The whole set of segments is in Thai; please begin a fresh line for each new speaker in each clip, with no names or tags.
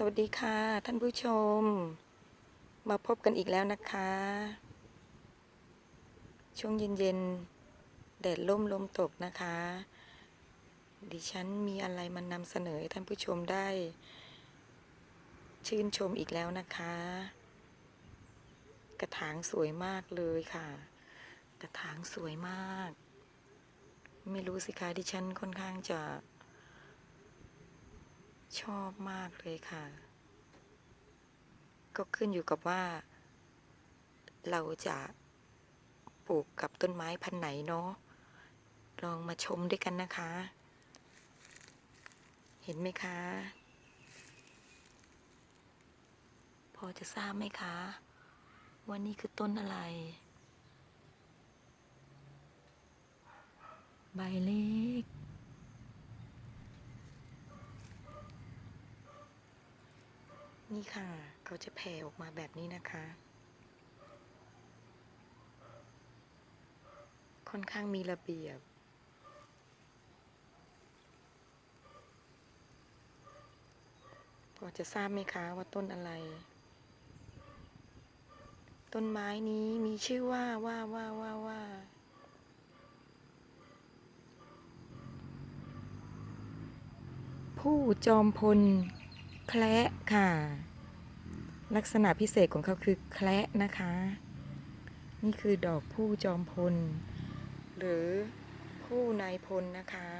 สวัสดีค่ะ ท่านผู้ชม มาพบกันอีกแล้วนะคะ ช่วงเย็นๆแดดล่มลมตกนะคะ ดิฉันมีอะไรมานำเสนอให้ท่านผู้ชมได้ ชื่นชมอีกแล้วนะคะ กระถางสวยมากเลยค่ะ กระถางสวยมาก ไม่รู้สิคะดิฉันค่อนข้างจะ ชอบมากเลยค่ะ ก็ขึ้นอยู่กับว่า เราจะปลูกกับต้นไม้พันไหนเนาะลองมาชมด้วยกันนะคะ เห็นไหมคะ พอจะทราบไหมคะว่านี่คือต้นอะไร ใบเล็ก นี่ค่ะ เขาจะแผ่ออกมาแบบนี้นะคะ ค่อนข้างมีระเบียบ พอจะทราบไหมคะว่าต้นอะไร ต้นไม้นี้มีชื่อว่าว่าว่าว่าว่าผู้จอมพลแคละค่ะ ลักษณะพิเศษของเขาคือแคละนะคะ นี่คือดอกผู้จอมพล หรือผู้นายพลนะคะ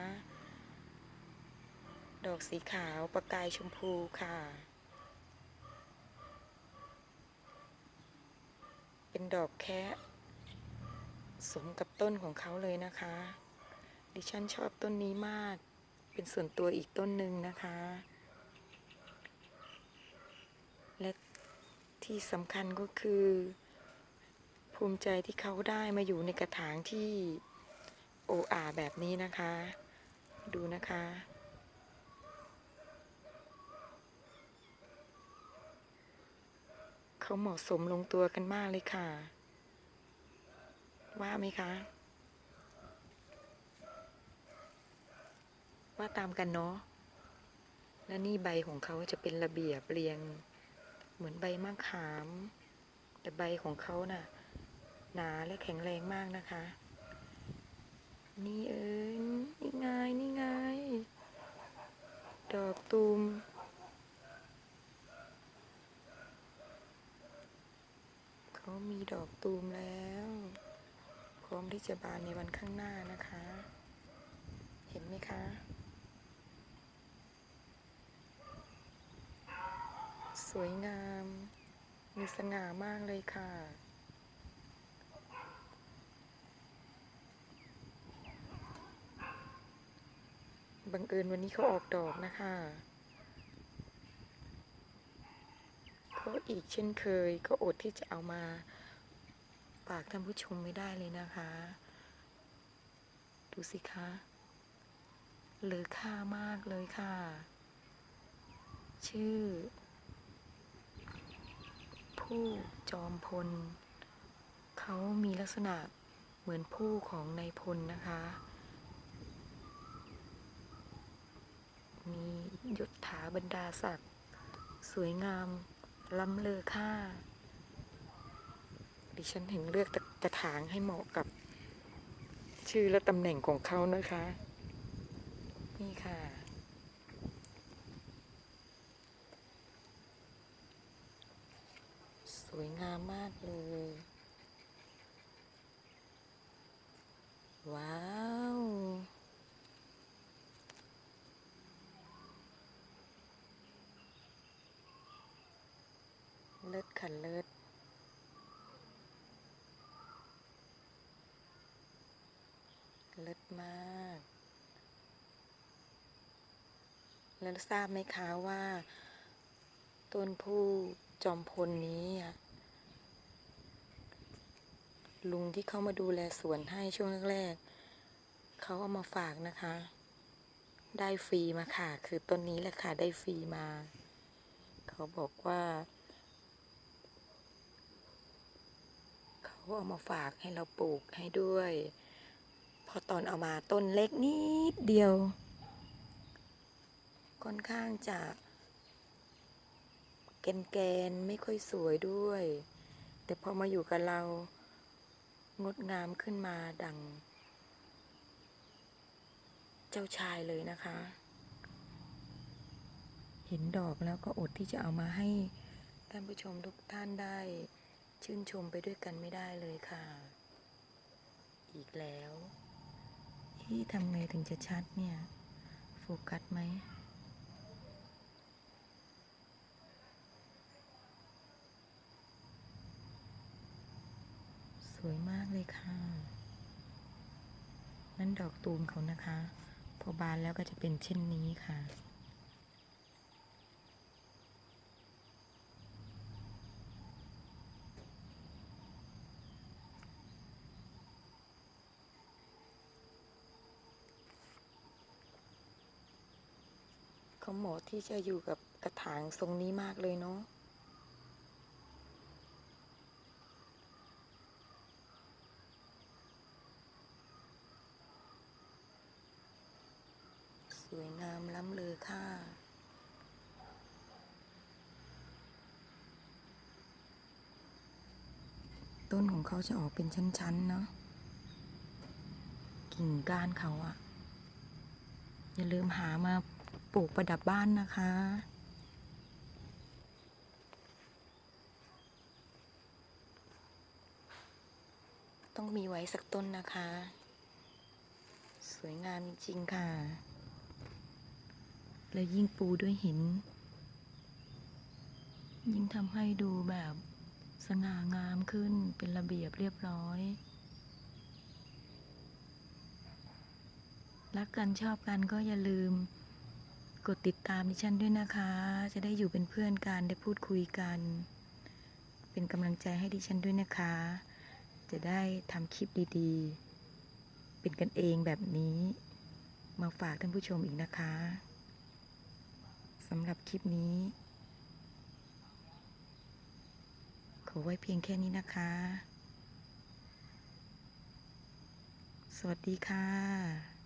ดอกสีขาวประกายชมพูค่ะ เป็นดอกแคะสมกับต้นของเขาเลยนะคะ ดิฉันชอบต้นนี้มาก เป็นส่วนตัวอีกต้นหนึ่งนะคะและ ที่สำคัญก็คือ ภูมิใจที่เขาได้มาอยู่ในกระถางที่โออาแบบนี้นะคะ ดูนะคะ เขาเหมาะสมลงตัวกันมากเลยค่ะ ว่าไหมคะ ว่าตามกันเนาะและนี่ใบของเขาจะเป็นระเบียบเรียง เหมือนใบมะขาม แต่ใบของเขาน่ะ หนาและแข็งแรงมากนะคะ นี่เอ้ยนี่ไงนี่ไง ดอกตูมเขามีดอกตูมแล้ว พร้อมที่จะบานในวันข้างหน้านะคะ เห็นไหมคะ สวยงาม มีสง่ามากเลยค่ะ บังเอิญวันนี้เขาออกดอกนะคะก็อีกเช่นเคยก็อดที่จะเอามาฝากท่านผู้ชมไม่ได้เลยนะคะ ดูสิคะเหลือค่ามากเลยค่ะ ชื่อ ผู้จอมพล เขามีลักษณะเหมือนผู้ของนายพลนะคะ มียศถาบรรดาศักดิ์สวยงามล้ำเลอค่า ดิฉันถึงเลือกกระถางให้เหมาะกับ ชื่อและตำแหน่งของเขานะคะ นี่ค่ะ สวยงามมากเลย ว้าว เลิศค่ะเลิศ เลิศ มาก แล้วทราบไหมคะว่า ต้นผู้จอมพลนี้ ลุงที่เข้ามาดูแลสวนให้ช่วงแรกๆเขาเอามาฝากนะคะ ได้ฟรีมาค่ะ คือต้นนี้แหละค่ะ ได้ฟรีมา เขาบอกว่าเขาเอามาฝากให้เราปลูกให้ด้วย พอตอนเอามาต้นเล็กนิดเดียว ค่อนข้างจะแกนๆไม่ค่อยสวยด้วย แต่พอมาอยู่กับเรา งดงามขึ้นมาดัง เจ้าชายเลยนะคะ เห็นดอกแล้วก็อดที่จะเอามาให้ท่านผู้ชมทุกท่านได้ ชื่นชมไปด้วยกันไม่ได้เลยค่ะ อีกแล้ว ที่ทำไงถึงจะชัดเนี่ย โฟกัสไหมสวยมากเลยค่ะ นั่นดอกตูมเขานะคะ พอบานแล้วก็จะเป็นเช่นนี้ค่ะ เขาเหมาะที่จะอยู่กับกระถางทรงนี้มากเลยเนาะสวยงามล้ำเลยค่ะต้นของเขาจะออกเป็นชั้นๆเนาะกิ่งก้านเขาอะอย่าลืมหามา ปลูกประดับบ้านนะคะ ต้องมีไว้สักต้นนะคะ สวยงามจริงๆค่ะ แล้วยิ่งปูด้วยหิน ยิ่งทำให้ดูแบบสง่างามขึ้นเป็นระเบียบเรียบร้อย รักกันชอบกันก็อย่าลืม กดติดตามดิฉันด้วยนะคะ จะได้อยู่เป็นเพื่อนกันได้พูดคุยกัน เป็นกำลังใจให้ดิฉันด้วยนะคะ จะได้ทำคลิปดีๆ เป็นกันเองแบบนี้ มาฝากท่านผู้ชมอีกนะคะสำหรับคลิปนี้ ขอไว้เพียงแค่นี้นะคะ สวัสดีค่ะ